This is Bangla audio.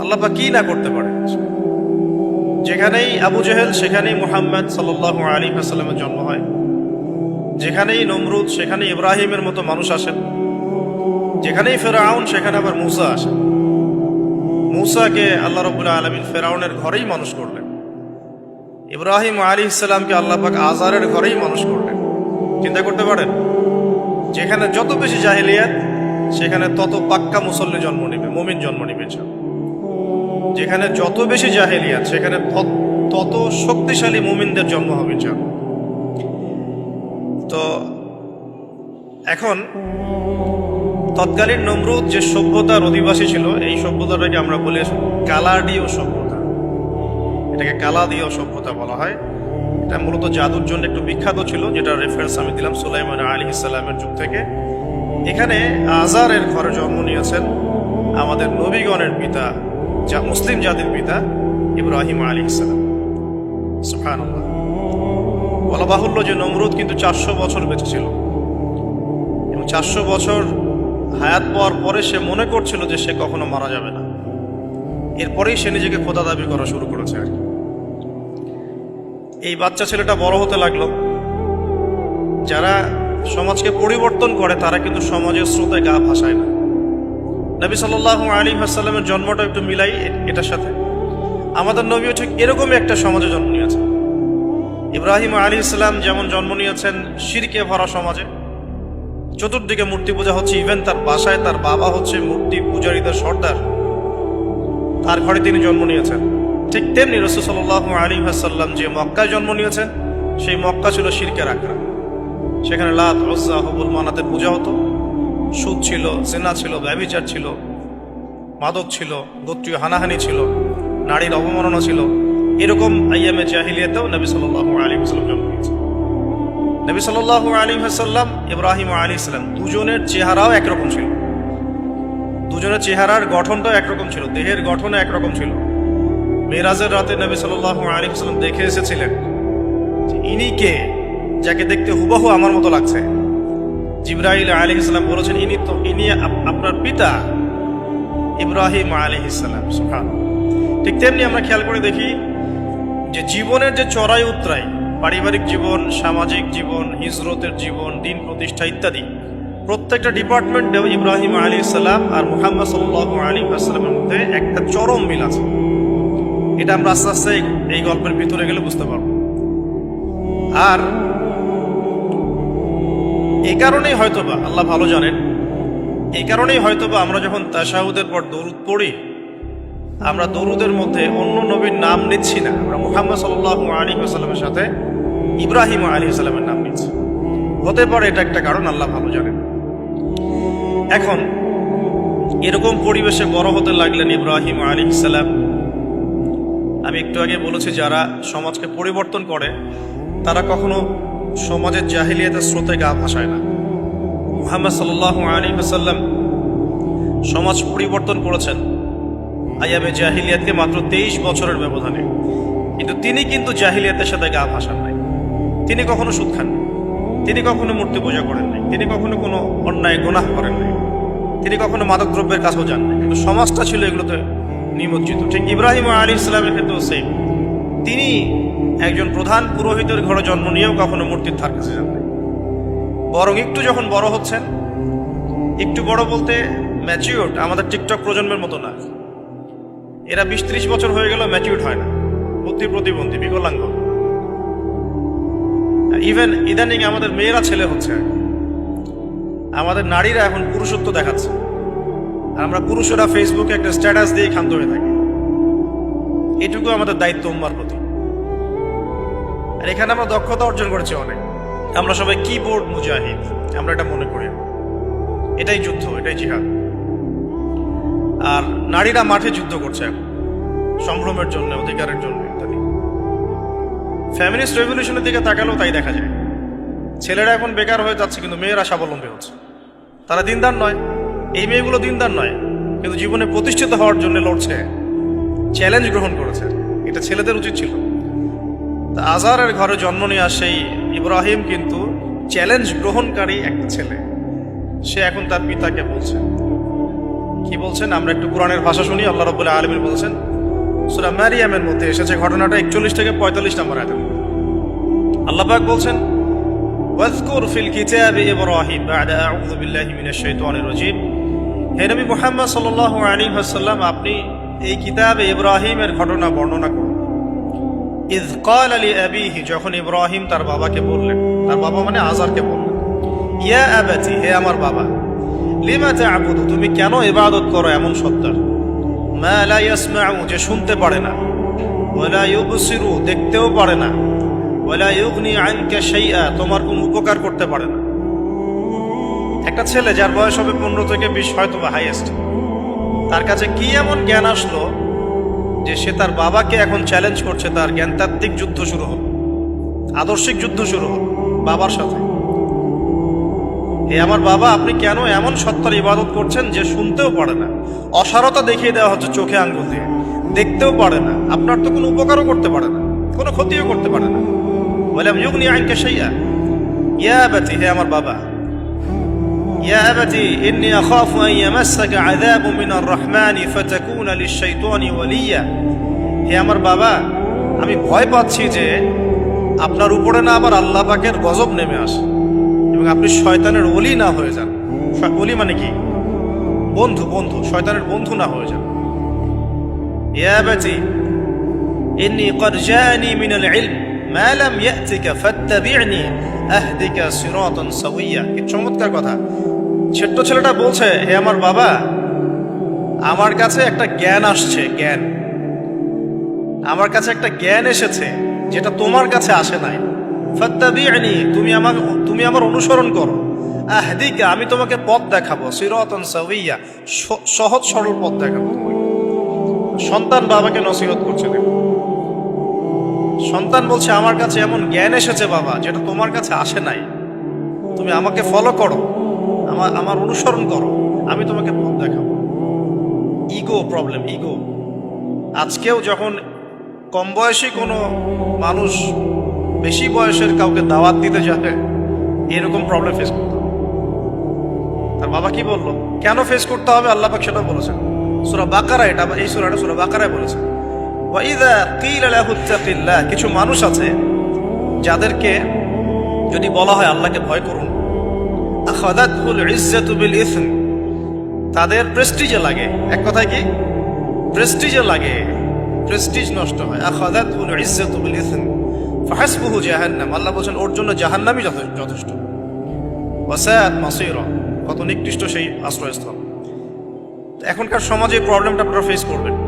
আল্লাহ পাক কি না করতে পারে? যেখানেই আবু জেহেল, সেখানেই মুহাম্মদ সাল্লাহ আলী আসাল্লামের জন্ম হয়। যেখানেই নমরুদ সেখানে ইব্রাহিমের মতো মানুষ আসেন। যেখানেই ফেরাউন, সেখানে আবার মুসা আসেন। মুসাকে আল্লাহ রবুল্লা আলমিন ফেরাউনের ঘরেই মানুষ করলেন। ইব্রাহিম আলী ইসলামকে আল্লাহ পাক আজারের ঘরেই মানুষ করলেন। চিন্তা করতে পারেন, যেখানে যত বেশি জাহিলিয়াত সেখানে তত পাক্কা মুসল্লি জন্ম নেবে, মমিন জন্ম নেবে যেখানে যত বেশি জাহেলিয়াত, সেখানে তত- শক্তিশালী মুমিনদের জন্ম হবে ইনশাআল্লাহ। তো এখন তৎকালীন নমরুদ যে সভ্যতার অধিবাসী ছিল, এই সভ্যতাটাকে আমরা বলে কালাডীয় সভ্যতা। এটাকে কালাদীয় সভ্যতা বলা হয়। এটা মূলত জাদুর জন্য একটু বিখ্যাত ছিল যেটা রেফারেন্স আমি দিলাম সুলাইমান আলী ইসলামের যুগ থেকে। এখানে আজারের ঘরে জন্ম নিয়েছেন আমাদের নবীগণের পিতা, যা মুসলিম জাতির পিতা, ইব্রাহিম আলী ইসলাম বলা বাহুল্য যে নমরুদ কিন্তু চারশো বছর বেঁচে ছিল। এবং চারশো বছর হায়াত পাওয়ার পরে সে মনে করছিল যে সে কখনো মারা যাবে না। এরপরেই সে নিজেকে খোদা দাবি করা শুরু করেছে আর। এই বাচ্চা ছেলেটা বড় হতে লাগল। যারা সমাজকে পরিবর্তন করে, তারা কিন্তু সমাজের স্রোতে গা ভাসায় না। নবী সাল্লাহ আলী হাসাল্লামের জন্মটা একটু মিলাই এটার সাথে। আমাদের নবীও ঠিক এরকমই একটা সমাজে জন্ম নিয়েছেন। ইব্রাহিম আলী ইসলাম যেমন জন্ম নিয়েছেন শিরকে ভরা সমাজে, চতুর্দিকে মূর্তি পূজা হচ্ছে, ইভেন তার বাসায় তার বাবা হচ্ছে মূর্তি পূজারীদের সর্দার। তার ঘরে তিনি জন্ম নিয়েছেন। ঠিক তেমনি রসুল সাল্লাহ আলী হাসাল্লাম যে মক্কায় জন্ম নিয়েছেন, সেই মক্কা ছিল শিরকের আখড়া। সেখানে লাত রজ্জা হবুল মানাতের পূজা হতো। সুদ ছিল, জেনা ছিল ব্যবিচার ছিল, মাদক ছিল, গোত্রীয় হানাহানি ছিল, নারীর অবমাননা ছিল। এরকম আইয়ামে জাহিলিয়াতেও নবী সাল্লাহ আলী হাসাল্লাম জন্ম নিয়েছেন। নবী সাল্লাহ আলী হাসাল্লাম ইব্রাহিম আলী ইসলাম দুজনের চেহারাও একরকম ছিল। দুজনের চেহারার গঠনটাও একরকম ছিল, দেহের গঠনও একরকম ছিল। মেরাজের রাতে নবী সাল্লাহ আলী হাসাল্লাম দেখে এসেছিলেন ইনি কে? যাকে দেখতে হুবহু আমার মতো লাগছে। জিব্রাহিল আলী ইসলাম বলেছেন, ইনি তো, ইনি আপ- আপনার পিতা ইব্রাহিম আলী ইসলাম সুখান ঠিক তেমনি আমরা খেয়াল করে দেখি যে জীবনের যে চড়াই উত্তরাই পারিবারিক জীবন, সামাজিক জীবন, হিজরতের জীবন, দিন প্রতিষ্ঠা ইত্যাদি, প্রত্যেকটা ডিপার্টমেন্টে ইব্রাহিম আলী ইসলাম আর মুহাম্মদ সাল্লাহ আলী আসসালামের মধ্যে একটা চরম মিল আছে। এটা আমরা আস্তে আস্তে এই গল্পের ভিতরে গেলে বুঝতে পারব। আর এই কারণেই হয়তোবা, আল্লাহ ভালো জানেন এই কারণেই হয়তোবা আমরা যখন তাশাহুদের পর দরুদ পড়ি, আমরা দরুদের মধ্যে অন্য নবীর নাম নিচ্ছি না। আমরা মুহাম্মদ সাল্লাহ আলী সাল্লামের সাথে ইব্রাহিম আলী সাল্লামের নাম নিচ্ছি। হতে পারে এটা একটা কারণ, আল্লাহ ভালো জানেন। এখন, এরকম পরিবেশে বড় হতে লাগলেন ইব্রাহিম আলী সাল্লাম আমি একটু আগে বলেছি, যারা সমাজকে পরিবর্তন করে, তারা কখনো সমাজের জাহিলিয়াতের স্রোতে গা ভাসায় না। মুহাম্মদ সাল্লাহ আলী সমাজ পরিবর্তন করেছেন আয়ামে জাহিলিয়াতকে মাত্র তেইশ বছরের ব্যবধানে। কিন্তু তিনি কিন্তু জাহিলিয়াতের সাথে গা ভাসান নাই। তিনি কখনো সুদ খান তিনি কখনো মূর্তি পূজা করেন নাই। তিনি কখনো কোনো অন্যায়, গোনাহ করেন নাই। তিনি কখনো মাদকদ্রব্যের কাছেও যান নাই। কিন্তু সমাজটা ছিল এগুলোতে নিমজ্জিত। ঠিক ইব্রাহিম আলী ইসলামের ক্ষেত্রেও সেম তিনি একজন প্রধান পুরোহিতের ঘরে জন্ম নিয়েও কখনো মূর্তির ধার কাছে যান বরং একটু যখন বড় হচ্ছেন, একটু বড় বলতে ম্যাচিউর্ড আমাদের টিকটক প্রজন্মের মতো না। এরা বিশ ত্রিশ বছর হয়ে গেল ম্যাচিউর্ড হয় না। বুদ্ধি প্রতিবন্ধী, বিকলাঙ্গ। ইভেন ইদানিং আমাদের মেয়েরা ছেলে হচ্ছে। আমাদের নারীরা এখন পুরুষত্ব দেখাচ্ছে। আমরা পুরুষেরা ফেসবুকে একটা স্ট্যাটাস দিয়ে ক্ষান্ত হয়ে থাকি। এটুকু আমাদের দায়িত্ব উম্মার প্রতি। আর এখানে আমরা দক্ষতা অর্জন করেছি অনেক। আমরা সবাই কিবোর্ড মুজাহিদ, আমরা এটা মনে করি। এটাই যুদ্ধ, এটাই জিহাদ। আর নারীরা মাঠে যুদ্ধ করছে এখন। সম্ভ্রমের জন্য, অধিকারের জন্য ইত্যাদি। ফ্যামিলিস্ট রেভলিউশনের দিকে তাকালেও তাই দেখা যায়। ছেলেরা এখন বেকার হয়ে যাচ্ছে, কিন্তু মেয়েরা স্বাবলম্বী হচ্ছে। তারা দিনদার নয়। এই মেয়েগুলো দিনদার নয়, কিন্তু জীবনে প্রতিষ্ঠিত হওয়ার জন্য লড়ছে। চ্যালেঞ্জ গ্রহণ করেছে। এটা ছেলেদের উচিত ছিল। তা আজারের ঘরে জন্ম নেওয়া সেই ইব্রাহিম কিন্তু চ্যালেঞ্জ গ্রহণকারী একটা ছেলে। সে এখন তার পিতাকে বলছে। কি বলছেন? আমরা একটু কোরআনের ভাষা শুনি। আল্লাহ রবুল্লাহ আলমীর বলছেন, সুরা ম্যারিয়ামের মধ্যে এসেছে ঘটনাটা একচল্লিশ থেকে পঁয়তাল্লিশ নম্বর আয়াতে আল্লাহ পাক বলছেন, ওয়াজকুর ফিল কিতাবি ইব্রাহিম বা'দা আউযু বিল্লাহি মিনাশ শাইতানির রাজীম। হে নবী মুহাম্মদ সাল্লাল্লাহু আলাইহি ওয়াসাল্লাম, আপনি এই কিতাবে ইব্রাহিমের ঘটনা বর্ণনা করুন। ইজ ক্বাল আলি আবিহি, যখন ইব্রাহিম তার বাবাকে বললেন, তার বাবা মানে আজারকে বললেন, ইয়া আবাতি, হে আমার বাবা, লিমা তা'বুদু, তুমি কেন ইবাদত করো এমন সত্তার মা লা ইয়াসমাউ যে শুনতে পারে না। ওয়ালা ইউবসিরু দেখতেও পারে না। ওয়ালা ইউগনি আনকা শাইআ তোমার কোনো উপকার করতে পারে না। একটা ছেলে যার বয়স হবে পনেরো থেকে বিশ হয়তো বা হাইয়েস্ট তার কাছে কি এমন জ্ঞান আসলো যে সে তার বাবাকে এখন চ্যালেঞ্জ করছে তার জ্ঞানতাত্ত্বিক যুদ্ধ শুরু হল আদর্শিক যুদ্ধ শুরু হল বাবার সাথে? হে আমার বাবা, আপনি কেন এমন সত্তার ইবাদত করছেন যে শুনতেও পারে না? অসারতা দেখিয়ে দেওয়া হচ্ছে চোখে আঙ্গুল দিয়ে। দেখতেও পারে না। আপনার তো কোনো উপকারও করতে পারে না। কোনো ক্ষতিও করতে পারে না। বললাম যুগনি আইনকে সেইয়া ইয়া বাতি, হে আমার বাবা يا أبتي إني أخاف أن يمسك عذاب من الرحمن فتكون للشيطان وليا হে আমার বাবা আমি ভয় পাচ্ছি যে আপনার উপরে না আবার আল্লাহ পাকের গজব নেমে আসে এবং আপনি শয়তানের অলি না হয়ে যান শ- অলি মানে কি বন্ধু বন্ধু শয়তানের বন্ধু না হয়ে যান ইয়া আবাতি إني قد جاءني من العلم ما لم يأتك فاتبعني أهدك صراطا سويا কি চমৎকার কথা ছোট্ট ছেলেটা বলছে হে আমার বাবা, আমার কাছে একটা জ্ঞান আসছে, জ্ঞান। আমার কাছে একটা জ্ঞান এসেছে, যেটা তোমার কাছে আসে নাই। ফাত্তাবি'নি তুমি আমার তুমি আমার অনুসরণ করো। আহদিকা, আমি তোমাকে পথ দেখাবো, সিরাতান সাওয়িয়া, স- সহজ সরল পথ দেখাবো সন্তান বাবাকে নসিহত করছে সন্তান বলছে, আমার কাছে এমন জ্ঞান এসেছে বাবা, যেটা তোমার কাছে আসে নাই। তুমি আমাকে ফলো করো। আমার আমার অনুসরণ করো। আমি তোমাকে পথ দেখাবো। ইগো প্রবলেম ইগো আজকেও যখন কম বয়সী কোনো মানুষ বেশি বয়সের কাউকে দাওয়াত দিতে যাবে, এরকম প্রবলেম ফেস করতে হবে। তার বাবা কি বলল? কেন ফেস করতে হবে? আল্লাহ পাক সেটা বলেছেন। সুরা বাকারা এটা, এই সুরাটা সুরা বাকারায় বলেছেন। কিছু মানুষ আছে যাদেরকে যদি বলা হয় আল্লাহকে ভয় করুন আখাদাতুল ইজ্জাতু বিল ইসম। তাদের প্রেস্টিজে লাগে। এক কথায় কি? প্রেস্টিজে লাগে। প্রেস্টিজ নষ্ট হয়। আখাদাতুল ইজ্জাতু বিল ইসম। ফাহাসবুহু জাহান্নাম। আল্লাহ বলেন ওর জন্য জাহান্নামই যথে- যথেষ্ট। ওয়াসাআত মাসীরা। কত নিকৃষ্ট সেই আশ্রয়স্থল। এখনকার সমাজে প্রবলেমটা আপনারা ফেস করবেন।